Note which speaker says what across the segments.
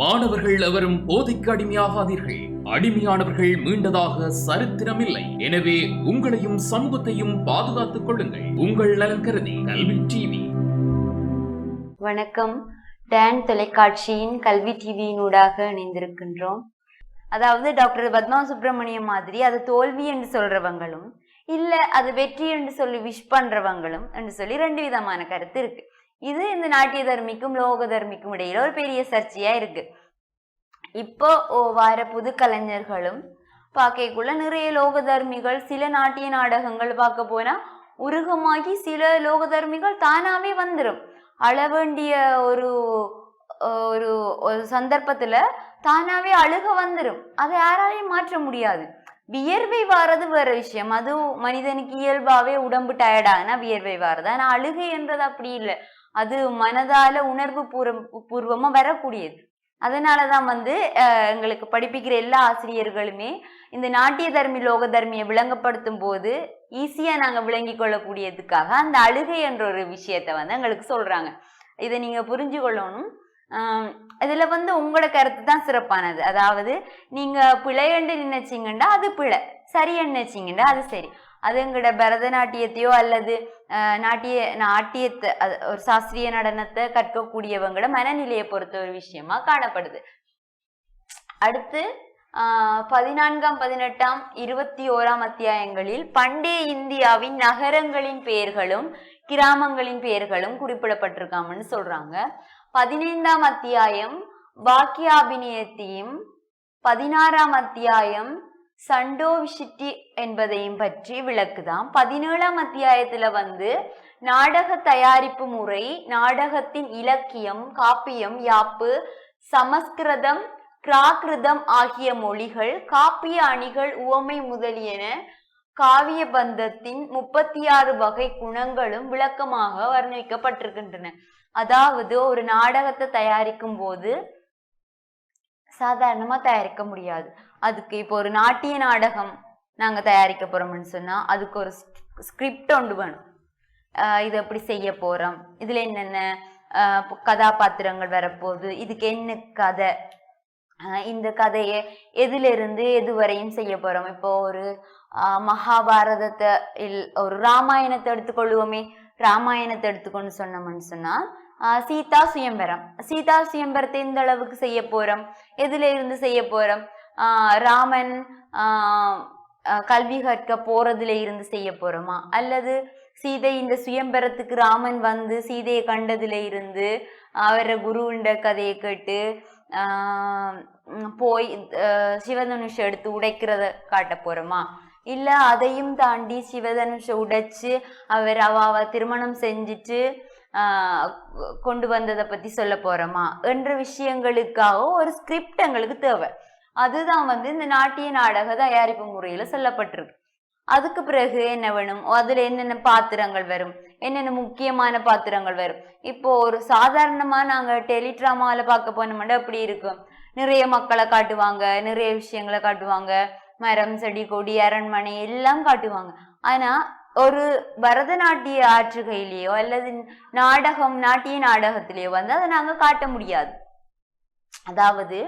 Speaker 1: மாணவர்கள் எவரும் போதைக்கு அடிமையாகாதீர்கள். அடிமையானவர்கள் மீண்டதாக சரித்திரமில்லை. எனவே உங்களையும் சமூகத்தையும் பாதுகாத்துக் கொள்ளுங்கள். உங்கள் நலன் கருதி கல்வி டிவி.
Speaker 2: வணக்கம். டான் தொலைக்காட்சியின் கல்வி டிவியினூடாக இணைந்திருக்கின்றோம். அதாவது டாக்டர் பத்மா சுப்பிரமணியம் மாதிரி அது தோல்வி என்று சொல்றவங்களும் இல்ல அது வெற்றி என்று சொல்லி விஷ் பண்றவங்களும் என்று சொல்லி ரெண்டு விதமான கருத்து இருக்கு. இது இந்த நாட்டிய தர்மிக்கும் லோக தர்மிக்கும் இடையில ஒரு பெரிய சர்ச்சையா இருக்கு. இப்போ வார புது கலைஞர்களும் பார்க்கக்குள்ள நிறைய லோக தர்மிகள் சில நாட்டிய நாடகங்கள் பார்க்க போனா உருகமாகி சில லோக தர்மிகள் தானாவே வந்துடும் அளவேண்டிய ஒரு ஒரு ஒரு சந்தர்ப்பத்துல தானாவே அழுக வந்துடும் அதை யாராலையும் மாற்ற முடியாது. வியர்வை வாரது வேற விஷயம். அது மனிதனுக்கு இயல்பாவே உடம்பு டயர்டாகனா வியர்வை வாரது. ஆனா அழுகை என்றது அப்படி இல்லை. அது மனதால உணர்வு பூர்வ பூர்வமா வரக்கூடியது. அதனாலதான் வந்து எங்களுக்கு படிப்பிக்கிற எல்லா ஆசிரியர்களுமே இந்த நாட்டிய தர்மி லோக தர்மியை விளங்கப்படுத்தும் போது ஈஸியா நாங்க விளங்கி கொள்ளக்கூடியதுக்காக அந்த அழுகை என்ற ஒரு விஷயத்த வந்து எங்களுக்கு சொல்றாங்க. இதை நீங்க புரிஞ்சு கொள்ளணும். இதுல வந்து உங்களோட கருத்து தான் சிறப்பானது. அதாவது நீங்க பிழையண்டு நினைச்சீங்கன்னா அது பிழை. சரியன்னு நினைச்சீங்கன்னா அது சரி. அது எங்களோட பரதநாட்டியத்தையோ அல்லது நாட்டிய நாட்டியத்தை ஒரு சாஸ்திரிய நடனத்தை கற்கக்கூடியவங்களோட மனநிலையை பொறுத்த ஒரு விஷயமா காணப்படுது. அடுத்து ஆஹ் பதினான்காம் பதினெட்டாம் இருபத்தி ஓராம் அத்தியாயங்களில் பண்டைய இந்தியாவின் நகரங்களின் பெயர்களும் கிராமங்களின் பெயர்களும் குறிப்பிடப்பட்டிருக்காமன்னு சொல்றாங்க. பதினைந்தாம் அத்தியாயம் வாக்கியாபிநயத்தையும் பதினாறாம் அத்தியாயம் சண்டோவிஷிட்டி என்பதையும் பற்றி விளக்குதான் பதினேழாம் அத்தியாயத்துல வந்து நாடக தயாரிப்பு முறை நாடகத்தின் இலக்கியம் காப்பியம் யாப்பு சமஸ்கிருதம் பிராகிருதம் ஆகிய மொழிகள் காப்பிய அணிகள் உவமை முதலியன காவிய பந்தத்தின் முப்பத்தி ஆறு வகை குணங்களும் விளக்கமாக வர்ணிக்கப்பட்டிருக்கின்றன. அதாவது ஒரு நாடகத்தை தயாரிக்கும் போது சாதாரணமா தயாரிக்க முடியாது. அதுக்கு இப்போ ஒரு நாட்டிய நாடகம் நாங்க தயாரிக்க போறோம்னு சொன்னா அதுக்கு ஒரு ஸ்கிரிப்ட் ஒன்று வேணும். இது எப்படி செய்ய போறோம்? இதுல என்னென்ன கதாபாத்திரங்கள் வரப்போகுது? இதுக்கு என்ன கதை? இந்த கதையை எதிலிருந்து எது வரையும் செய்ய போறோம்? இப்போ ஒரு மகாபாரதத்தை இல் ஒரு ராமாயணத்தை எடுத்துக்கொள்வோமே. ராமாயணத்தை எடுத்துக்கொண்டு சொன்னோம்னு சொன்னா சீதா சுயம்பரம். சீதா சுயம்பரத்தை எந்த அளவுக்கு செய்ய போறோம்? எதுல இருந்து செய்ய போறோம்? ராமன் கல்வி கற்க போறதுல இருந்து செய்ய போறோமா? அல்லது சீதை இந்த சுயம்பரத்துக்கு ராமன் வந்து சீதையை கண்டதுல இருந்து அவரை குருவிண்ட கதையை கேட்டு போய் ஆஹ் சிவதனுஷ எடுத்து உடைக்கிறத காட்ட போறோமா? இல்ல அதையும் தாண்டி சிவதனுஷ உடைச்சு அவர் அவ திருமணம் செஞ்சுட்டு கொண்டு வந்ததை பற்றி சொல்ல போகிறோமா என்ற விஷயங்களுக்காக ஒரு ஸ்கிரிப்ட் எங்களுக்கு தேவை. அதுதான் வந்து இந்த நாட்டிய நாடக தயாரிப்பு முறையில் சொல்லப்பட்டிருக்கு. அதுக்கு பிறகு என்ன வேணும்? அதில் என்னென்ன பாத்திரங்கள் வரும்? என்னென்ன முக்கியமான பாத்திரங்கள் வரும்? இப்போ ஒரு சாதாரணமாக நாங்கள் டெலிட்ராமாவில் பார்க்க போனோம்னா அப்படி இருக்கும்? நிறைய மக்களை காட்டுவாங்க நிறைய விஷயங்களை காட்டுவாங்க. மரம் செடி கொடி அரண்மனை எல்லாம் காட்டுவாங்க. ஆனால் ஒரு பரதநாட்டிய ஆற்றுகையிலேயோ அல்லது நாடகம் நாட்டிய நாடகத்திலேயோ வந்து அதை நாங்கள் காட்ட முடியாது. அதாவது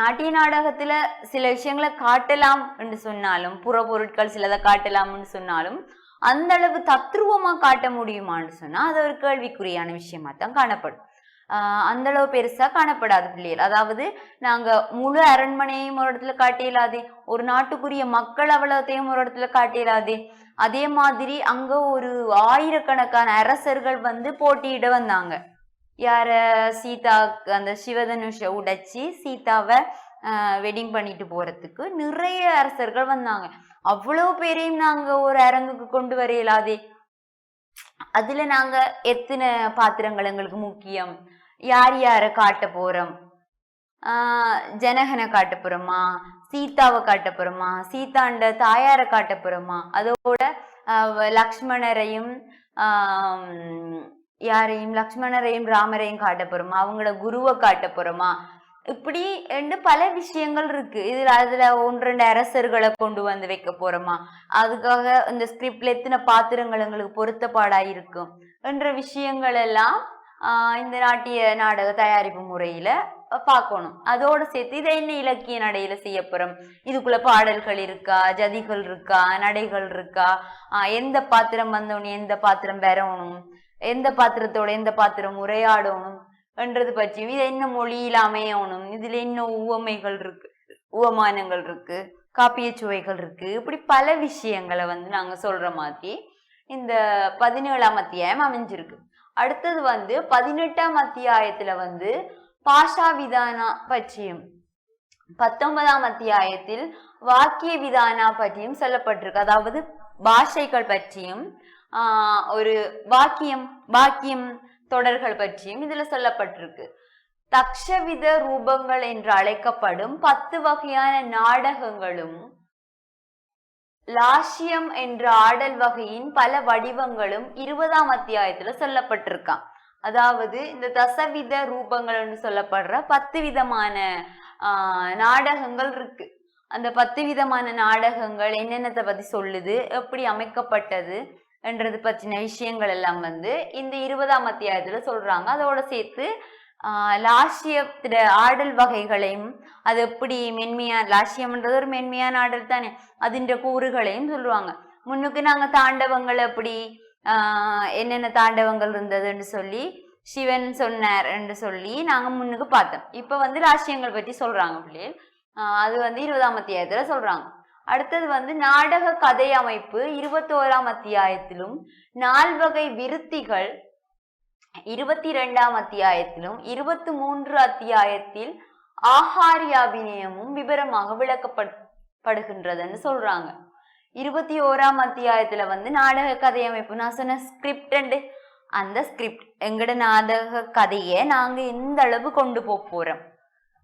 Speaker 2: நாட்டிய நாடகத்துல சில விஷயங்களை காட்டலாம் என்று சொன்னாலும் புற பொருட்கள் சிலதை காட்டலாம்னு சொன்னாலும் அந்த அளவு தத்ரூபமா காட்ட முடியுமான்னு சொன்னா அது ஒரு கேள்விக்குறியான விஷயமா தான் காணப்படும். அந்த அளவு பெருசா காணப்படாது பிள்ளைகள். அதாவது நாங்க முழு அரண்மனையையும் ஒரு இடத்துல காட்டியலாதே ஒரு நாட்டுக்குரிய மக்கள் அவ்வளோத்தையும் ஒரு இடத்துல காட்டியலாதே அதே மாதிரி அங்க ஒரு ஆயிரக்கணக்கான அரசர்கள் வந்து போட்டியிட வந்தாங்க. யார? சீதா அந்த சிவதனுஷ உடைச்சி சீதாவை வெட்டிங் பண்ணிட்டு போறதுக்கு நிறைய அரசர்கள் வந்தாங்க. அவ்வளோ பேரையும் நாங்க ஒரு அரங்குக்கு கொண்டு வர இயலாதே. அதுல நாங்க எத்தனை பாத்திரங்கள் எங்களுக்கு முக்கியம்? யார் யார காட்ட போறோம்? ஆஹ் ஜனகனை காட்ட போறோமா? சீதாவை காட்ட போறோமா சீதாண்ட தாயாரை காட்ட போறோமா அதோட லக்ஷ்மணரையும் யாரையும் லக்ஷ்மணரையும் ராமரையும் காட்ட போறோமா அவங்களோட குருவை காட்ட போறோமா இப்படி ரெண்டு பல விஷயங்கள் இருக்கு. இதுல அதுல ஒன்று ரெண்டு அரசர்களை கொண்டு வந்து வைக்க போறோமா? அதுக்காக இந்த ஸ்கிரிப்ட்ல எத்தனை பாத்திரங்கள் எங்களுக்கு பொருத்தப்பாடா இருக்கும்? என்ற விஷயங்கள் எல்லாம் இந்த நாட்டிய நாடக தயாரிப்பு முறையில பார்க்கணும். அதோட சேர்த்து இதை என்ன இலக்கிய நடையில செய்ய போறோம் இதுக்குள்ள பாடல்கள் இருக்கா? ஜதிகள் இருக்கா? நடைகள் இருக்கா? எந்த பாத்திரம் வந்தோன்னு எந்த பாத்திரம் பெறணும்? எந்த பாத்திரத்தோட எந்த பாத்திரம் உரையாடணும்? என்றது பற்றியும் இது என்ன மொழியில் அமையணும்? இதுல என்ன உவமைகள் இருக்கு? உவமானங்கள் இருக்கு? காப்பிய சுவைகள் இருக்கு? இப்படி பல விஷயங்களை வந்து நாங்க சொல்ற மாதிரி இந்த பதினேழாம் அத்தியாயம் அமைஞ்சிருக்கு. அடுத்தது வந்து பதினெட்டாம் அத்தியாயத்துல வந்து பாஷா விதானா பற்றியும். பத்தொன்பதாம் அத்தியாயத்தில் வாக்கிய விதானா பற்றியும் சொல்லப்பட்டிருக்கு. அதாவது பாஷைகள் பற்றியும் ஆஹ் ஒரு வாக்கியம் வாக்கியம் தொடர்கள் பற்றியும் இதுல சொல்லப்பட்டிருக்கு. தக்ஷவித ரூபங்கள் என்று அழைக்கப்படும் பத்து வகையான நாடகங்களும் லாஷ்யம் என்ற ஆடல் வகையின் பல வடிவங்களும் இருபதாம் அத்தியாயத்துல சொல்லப்பட்டிருக்கான் அதாவது இந்த தசவித ரூபங்கள் என்று சொல்லப்படுற பத்து விதமான நாடகங்கள் இருக்கு. அந்த பத்து விதமான நாடகங்கள் என்னென்னத்தை பத்தி சொல்லுது எப்படி அமைக்கப்பட்டது என்றது பற்றின விஷயங்கள் எல்லாம் வந்து இந்த இருபதாம் அத்தியாயத்துல சொல்றாங்க. அதோட சேர்த்து லாஷியத்திட லாஷ்யத்திட ஆடல் வகைகளையும் அது எப்படி மென்மையா லாஷ்யம்ன்றது ஒரு மென்மையான ஆடல் தானே அதின்ற கூறுகளையும் சொல்லுவாங்க. முன்னுக்கு நாங்க தாண்டவங்கள் எப்படி என்னென்ன தாண்டவங்கள் இருந்ததுன்னு சொல்லி சிவன் சொன்னார் என்று சொல்லி நாங்கள் முன்னுக்கு பார்த்தோம். இப்போ வந்து ராசியங்கள் பற்றி சொல்கிறாங்க பிள்ளைகள். அது வந்து இருபதாம் அத்தியாயத்தில் சொல்கிறாங்க அடுத்தது வந்து நாடக கதை அமைப்பு இருபத்தோராம் அத்தியாயத்திலும் நால்வகை விருத்திகள் இருபத்தி ரெண்டாம் அத்தியாயத்திலும் இருபத்தி மூன்று அத்தியாயத்தில் ஆகாரியாபிநயமும் விவரமாக விளக்கப்படுகின்றதுன்னு சொல்றாங்க. இருபத்தி ஓராம் அத்தியாயத்துல வந்து நாடக கதை அமைப்பு. நான் சொன்ன ஸ்கிரிப்ட் அண்டு அந்த ஸ்கிரிப்ட் எங்கட நாடக கதையை நாங்க எந்த அளவு கொண்டு போக போறோம்?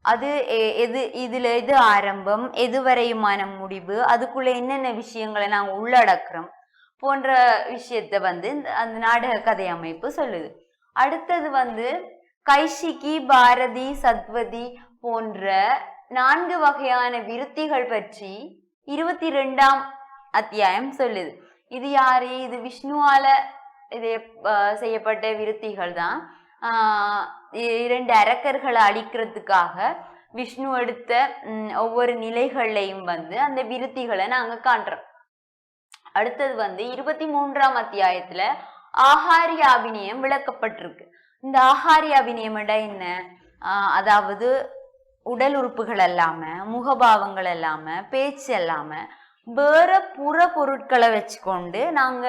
Speaker 2: அது எ- எது இதுல எது ஆரம்பம் எது வரையுமான முடிவு அதுக்குள்ள என்னென்ன விஷயங்களை நாங்கள் உள்ளடக்குறோம் போன்ற விஷயத்த வந்து இந்த- அந்த நாடக கதை அமைப்பு சொல்லுது. அடுத்தது வந்து கைஷிகி பாரதி சத்வதி போன்ற நான்கு வகையான விருத்திகள் பற்றி இருபத்தி ரெண்டாம் அத்தியாயம் சொல்லுது. இது யாரு? இது விஷ்ணுவால இது செய்யப்பட்ட விருத்திகள் தான் இரண்டு அரக்கர்களை அழிக்கிறதுக்காக விஷ்ணு எடுத்த ஒவ்வொரு நிலைகள்லையும் வந்து அந்த விருத்திகளை நாங்க காண்றோம். அடுத்தது வந்து இருபத்தி மூன்றாம் அத்தியாயத்துல ஆகாரிய அபிநயம் விளக்கப்பட்டிருக்கு. இந்த ஆகாரிய அபிநயம் என்ன? அதாவது உடல் உறுப்புகள் இல்லாம முகபாவங்கள் இல்லாம பேச்சு இல்லாம வேற புற பொருட்களை வச்சுக்கொண்டு நாங்க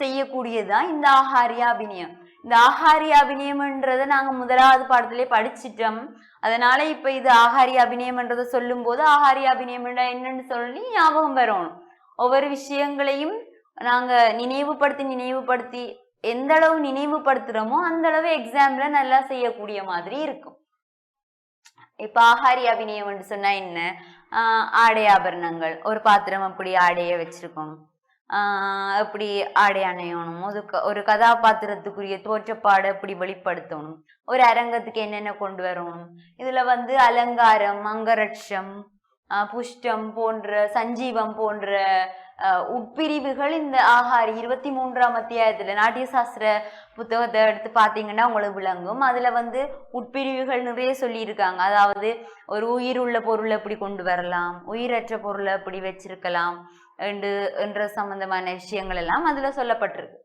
Speaker 2: செய்யக்கூடியதுதான் இந்த ஆகாரிய அபிநயம். இந்த ஆகாரிய அபிநயம்ன்றதை நாங்க முதலாவது பாடத்திலே படிச்சிட்டோம். அதனால இப்ப இது ஆகாரிய அபிநயம்ன்றதை சொல்லும் போது ஆகாரிய அபிநயம் என்னன்னு சொல்லி ஞாபகம் வரணும் ஒவ்வொரு விஷயங்களையும் நாங்க நினைவுபடுத்தி நினைவுபடுத்தி எந்த அளவு நினைவுபடுத்துறோமோ அந்த அளவு எக்ஸாம்ல நல்லா செய்யக்கூடிய மாதிரி இருக்கும். இப்ப ஆகாரி அபிநயம் சொன்னா என்ன? ஆடை ஆபரணங்கள். ஒரு பாத்திரம் அப்படி ஆடையை வச்சிருக்கணும். அப்படி எப்படி ஆடை அணையணும். ஒரு ஒரு கதாபாத்திரத்துக்குரிய தோற்றப்பாடை அப்படி வெளிப்படுத்தணும். ஒரு அரங்கத்துக்கு என்னென்ன கொண்டு வரணும்? இதுல வந்து அலங்காரம் அங்கரட்சம் புஷ்டம் போன்ற சஞ்சீவம் போன்ற உட்பிரிவுகள் இந்த ஆகாரி இருபத்தி மூன்றாம் அத்தியாயத்துல நாட்டிய சாஸ்திர புத்தகத்தை எடுத்து பார்த்தீங்கன்னா உங்களுக்கு விளங்கும். அதுல வந்து உட்பிரிவுகள் நிறைய சொல்லியிருக்காங்க. அதாவது ஒரு உயிர் உள்ள பொருளை எப்படி கொண்டு வரலாம் உயிரற்ற பொருளை எப்படி வச்சிருக்கலாம் என்று என்ற சம்பந்தமான விஷயங்கள் எல்லாம் அதுல சொல்லப்பட்டிருக்கு.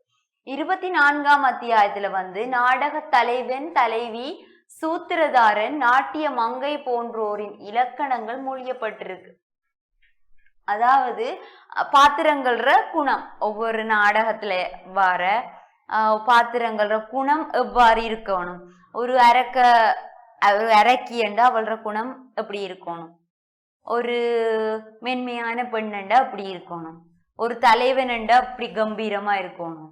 Speaker 2: இருபத்தி நான்காம் அத்தியாயத்துல வந்து நாடக தலைவன் தலைவி சூத்திரதாரன் நாட்டிய மங்கை போன்றோரின் இலக்கணங்கள் மொழியப்பட்டிருக்கு. அதாவது பாத்திரங்கள்ற குணம். ஒவ்வொரு நாடகத்துல வர அஹ், பாத்திரங்கள்ற குணம் எவ்வாறு இருக்கணும்? ஒரு அரக்க ஒரு அரக்கியண்டா அவள்ற குணம் எப்படி இருக்கணும்? ஒரு மென்மையான பெண்ணண்டா அப்படி இருக்கணும்? ஒரு தலைவனண்டா அப்படி கம்பீரமா இருக்கணும்?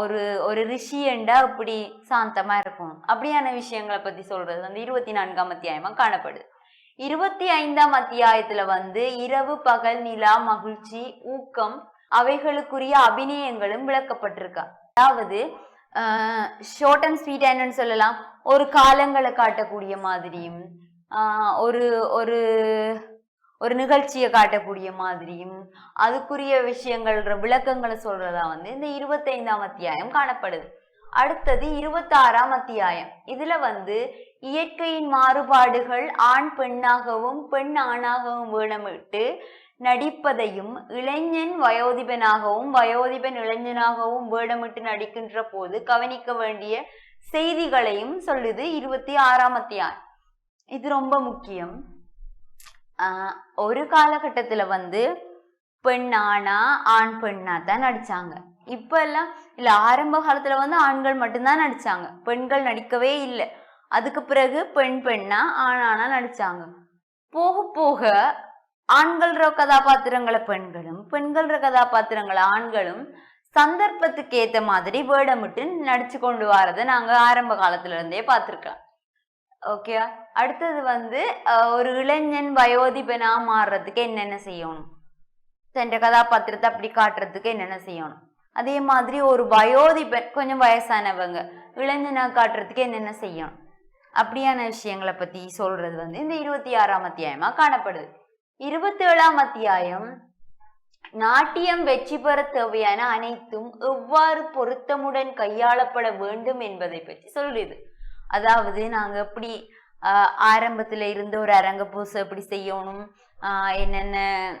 Speaker 2: ஒரு ஒரு ரிஷியண்டா அப்படி சாந்தமா இருக்கும். அப்படியான விஷயங்களை பத்தி சொல்றது வந்து இருபத்தி நான்காம் அத்தியாயமா காணப்படுது. இருபத்தி ஐந்தாம் அத்தியாயத்துல வந்து இரவு பகல் நிலா மகிழ்ச்சி ஊக்கம் அவைகளுக்குரிய அபிநயங்களும் விளக்கப்பட்டிருக்கா. அதாவது ஷார்ட் அண்ட் ஸ்வீட் என்னன்னு சொல்லலாம். ஒரு காலங்களை காட்டக்கூடிய மாதிரியும் ஒரு ஒரு ஒரு நிகழ்ச்சியை காட்டக்கூடிய மாதிரியும் அதுக்குரிய விஷயங்கள்ன்ற விளக்கங்களை சொல்றதா வந்து இந்த இருபத்தைந்தாம் அத்தியாயம் காணப்படுது. அடுத்தது இருபத்தாறாம் அத்தியாயம். இதுல வந்து இயற்கையின் மாறுபாடுகள் ஆண் பெண்ணாகவும் பெண் ஆணாகவும் வேடமிட்டு நடிப்பதையும் இளைஞன் வயோதிபனாகவும் வயோதிபன் இளைஞனாகவும் வேடமிட்டு நடிக்கின்ற போது கவனிக்க வேண்டிய செய்திகளையும் சொல்லுது இருபத்தி ஆறாம் அத்தியாயம். இது ரொம்ப முக்கியம். ஒரு காலகட்டத்தில் வந்து பெண் ஆணா ஆண் பெண்ணா தான் நடிச்சாங்க. இப்போ எல்லாம் இல்லை ஆரம்ப காலத்தில் வந்து ஆண்கள் மட்டும்தான் நடித்தாங்க பெண்கள் நடிக்கவே இல்லை. அதுக்கு பிறகு பெண் பெண்ணா ஆண் ஆணா நடித்தாங்க போக போக ஆண்கள்ற கதாபாத்திரங்களை பெண்களும் பெண்கள்ற கதாபாத்திரங்களை ஆண்களும் சந்தர்ப்பத்துக்கு ஏற்ற மாதிரி வேடமிட்டு நடிச்சு கொண்டு வரதை நாங்கள் ஆரம்ப காலத்துல இருந்தே பார்த்திருக்கலாம். ஓகே அடுத்தது வந்து ஒரு இளைஞன் வயோதிபனா மாறுறதுக்கு என்னென்ன செய்யணும்? தன் கதாபாத்திரத்தை அப்படி காட்டுறதுக்கு என்னென்ன செய்யணும்? அதே மாதிரி ஒரு வயோதிபன் கொஞ்சம் வயசானவங்க இளைஞனா காட்டுறதுக்கு என்னென்ன செய்யணும்? அப்படியான விஷயங்களை பத்தி சொல்றது வந்து இந்த இருபத்தி ஆறாம் அத்தியாயமா காணப்படுது. இருபத்தி ஏழாம் அத்தியாயம் நாட்டியம் வெற்றி பெற தேவையான அனைத்தும் எவ்வாறு பொருத்தமுடன் கையாளப்பட வேண்டும் என்பதை பற்றி சொல்லுது. அதாவது நாங்க எப்படி ஆரம்பத்தில் இருந்து ஒரு அரங்க பூசை எப்படி செய்யணும்? என்னென்ன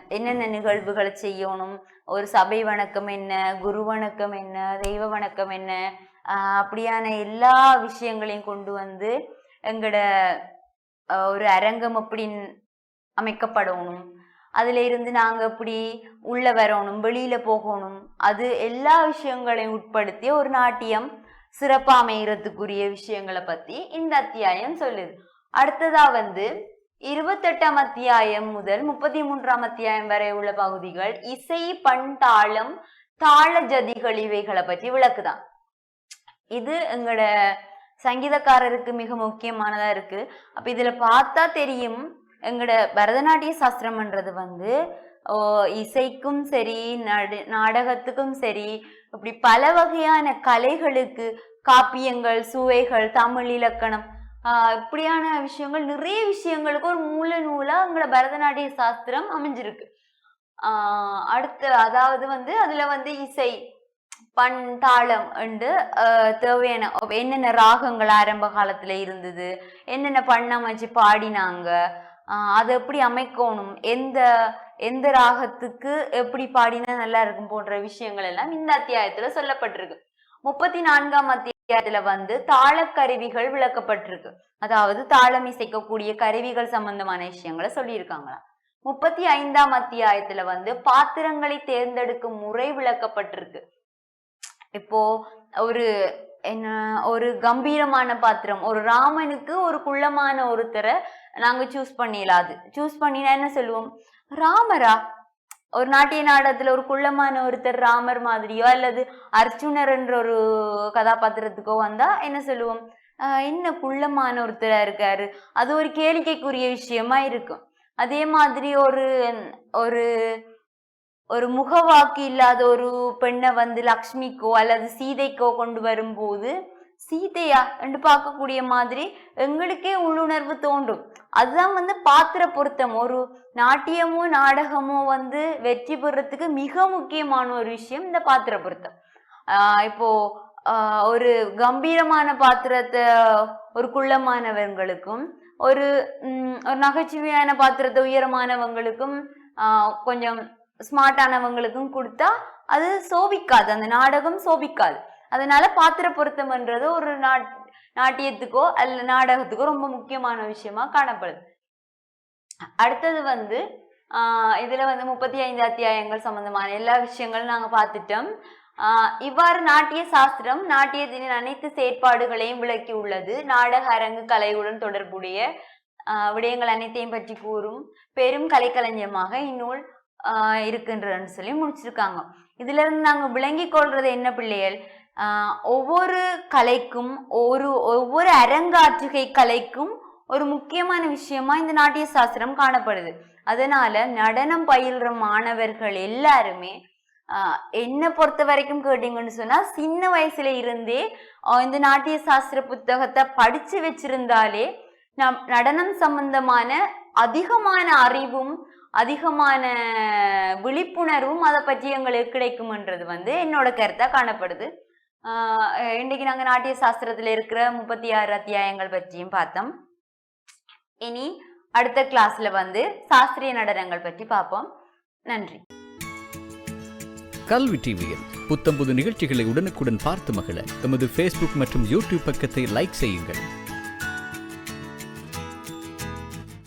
Speaker 2: என்னென்ன நிகழ்வுகளை செய்யணும்? ஒரு சபை வணக்கம் என்ன? குரு வணக்கம் என்ன? தெய்வ வணக்கம் என்ன? அப்படியான எல்லா விஷயங்களையும் கொண்டு வந்து எங்களோட ஒரு அரங்கம் எப்படி அமைக்கப்படணும். அதுல இருந்து நாங்க எப்படி உள்ள வரணும் வெளியில போகணும். அது எல்லா விஷயங்களையும் உட்படுத்தி ஒரு நாட்டியம் சிறப்பாக அமைகிறதுக்குரிய விஷயங்களை பத்தி இந்த அத்தியாயம் சொல்லுது. அடுத்ததா வந்து இருபத்தெட்டாம் அத்தியாயம் முதல் முப்பத்தி மூன்றாம் அத்தியாயம் வரை உள்ள பகுதிகள் இசை பண் தாளம் தாள ஜதிகள் இவைகளை பற்றி விளக்குதான். இது எங்களோட சங்கீதக்காரருக்கு மிக முக்கியமானதா இருக்கு. அப்ப இதுல பார்த்தா தெரியும் எங்களோட பரதநாட்டிய சாஸ்திரம்ன்றது வந்து ஓ, இசைக்கும் சரி நடு நாடகத்துக்கும் சரி இப்படி பல வகையான கலைகளுக்கு காப்பியங்கள் சுவைகள் தமிழ் இலக்கணம் இப்படியான விஷயங்கள் நிறைய விஷயங்களுக்கு ஒரு மூல நூலா எங்களோட பரதநாட்டிய சாஸ்திரம் அமைஞ்சிருக்கு. ஆஹ் அடுத்து அதாவது வந்து அதுல வந்து இசை பண் தாளம் என்று ஆஹ் தேவையான என்னென்ன ராகங்கள் ஆரம்ப காலத்துல இருந்தது என்னென்ன பண்ண அமைச்சு பாடினாங்க ஆஹ் அதை எப்படி அமைக்கணும் எந்த எந்த ராகத்துக்கு எப்படி பாடினா நல்லா இருக்கும் போன்ற விஷயங்கள் எல்லாம் இந்த அத்தியாயத்துல சொல்லப்பட்டிருக்கு. முப்பத்தி நான்காம் அதுல வந்து தாளக்கருவிகள் விளக்கப்பட்டிருக்கு. அதாவது தாளம் இசைக்கக்கூடிய கருவிகள் சம்பந்தமான விஷயங்களை சொல்லியிருக்காங்களாம். முப்பத்தி ஐந்தாம் அத்தியாயத்துல வந்து பாத்திரங்களை தேர்ந்தெடுக்கும் முறை விளக்கப்பட்டிருக்கு. இப்போ ஒரு என்ன ஒரு கம்பீரமான பாத்திரம் ஒரு ராமனுக்கு ஒரு குள்ளமான ஒருத்தரை நாங்க சூஸ் பண்ணிடலாது சூஸ் பண்ணினா என்ன சொல்லுவோம்? ராமரா? ஒரு நாட்டிய நாடகத்துல ஒரு குள்ளமான ஒருத்தர் ராமர் மாதிரியோ அல்லது அர்ஜுனர் என்ற ஒரு கதாபாத்திரத்துக்கோ வந்தா என்ன சொல்லுவோம்? என்ன குள்ளமான ஒருத்தரா இருக்காரு? அது ஒரு கேளிக்கைக்குரிய விஷயமா இருக்கும். அதே மாதிரி ஒரு ஒரு ஒரு முகவாக்கு இல்லாத ஒரு பெண்ணை வந்து லக்ஷ்மிக்கோ அல்லது சீதைக்கோ கொண்டு வரும்போது சீதையா என்று பார்க்கக்கூடிய மாதிரி எங்களுக்கே உள்ளுணர்வு தோன்றும். அதுதான் வந்து பாத்திர பொருத்தம். ஒரு நாட்டியமோ நாடகமோ வந்து வெற்றி பெறத்துக்கு மிக முக்கியமான ஒரு விஷயம் இந்த பாத்திர பொருத்தம். ஆஹ் இப்போ ஒரு கம்பீரமான பாத்திரத்தை ஒரு குள்ளமானவங்களுக்கும் ஒரு ஒரு நகைச்சுவையான பாத்திரத்தை உயரமானவங்களுக்கும் கொஞ்சம் ஸ்மார்ட்டானவங்களுக்கும் கொடுத்தா அது சோபிக்காது. அந்த நாடகம் சோபிக்காது. அதனால பாத்திர பொருத்தம்ன்றது ஒரு நாட் நாட்டியத்துக்கோ அல்ல நாடகத்துக்கோ ரொம்ப முக்கியமான விஷயமா காணப்படுது. அடுத்தது வந்து ஆஹ் இதுல வந்து முப்பத்தி ஐந்து அத்தியாயங்கள் சம்பந்தமான எல்லா விஷயங்களும் நாங்க பார்த்துட்டோம். ஆஹ் இவ்வாறு நாட்டிய சாஸ்திரம் நாட்டியத்தின் அனைத்து செயற்பாடுகளையும் விளக்கி உள்ளது. நாடக அரங்கு கலையுடன் தொடர்புடைய விடயங்கள் அனைத்தையும் பற்றி கூறும் பெரும் கலைக்களஞ்சியமாக இந்நூல் ஆஹ் இருக்கின்றன்னு சொல்லி முடிச்சிருக்காங்க. இதுல இருந்து நாங்க விளங்கி கொள்றது என்ன பிள்ளைகள்? ஒவ்வொரு கலைக்கும் ஒரு ஒவ்வொரு அரங்காற்றுகை கலைக்கும் ஒரு முக்கியமான விஷயமா இந்த நாட்டிய சாஸ்திரம் காணப்படுது. அதனால நடனம் பயில்ற மாணவர்கள் எல்லாருமே என்னை பொறுத்த வரைக்கும் கேட்டீங்கன்னு சொன்னா சின்ன வயசுல இருந்தே இந்த நாட்டிய சாஸ்திர புத்தகத்தை படிச்சு வச்சிருந்தாலே நம் நடனம் சம்பந்தமான அதிகமான அறிவும் அதிகமான விழிப்புணர்வும் அதை பற்றி எங்களுக்கு கிடைக்கும்ன்றது வந்து என்னோட கருத்தா காணப்படுது. ஆஹ் நாங்கள் நாட்டிய சாஸ்திரத்தில் இருக்கிற முப்பத்தி ஆறு அத்தியாயங்கள் பற்றியும் பார்த்தோம். இனி அடுத்த கிளாஸ்ல வந்து சாஸ்திரிய நடனங்கள் பற்றி பார்ப்போம். நன்றி.
Speaker 3: கல்வி டிவியில் புத்தம்புது நிகழ்ச்சிகளை உடனுக்குடன் பார்த்து மகிழ எமது ஃபேஸ்புக் மற்றும் யூடியூப் பக்கத்தை லைக் செய்யுங்கள்.